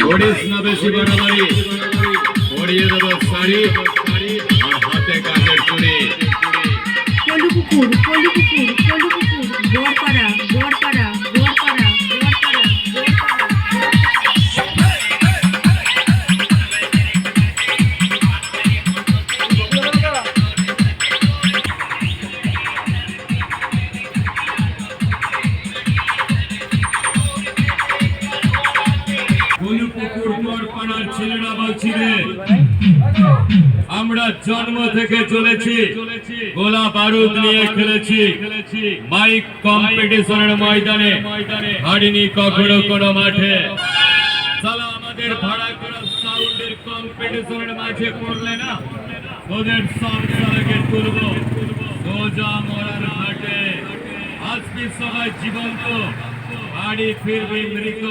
করিস না বেশি বাড়াবাড়ি পরিয়ে দেব শাড়ি। পলু কুকুর কলু কুকুর কলু কুকুর গলু পাড়ার ছেলেরা বলছি রে আমরা জন্ম থেকে চলেছি গোলা বারুদ নিয়ে খেলেছি, মাইক কম্পিটিশনের ময়দানে, হারিনি কখনো কোনো মাঠে। আমাদের ভাড়া করা সাউন্ডের কম্পিটিশনের মাঝে পড়লে না, ওদের সংসারকে তুলবো, সোজা মরার ঘাটে আজকে সবাই জীবন্ত, বাড়ি ফিরবি মৃত।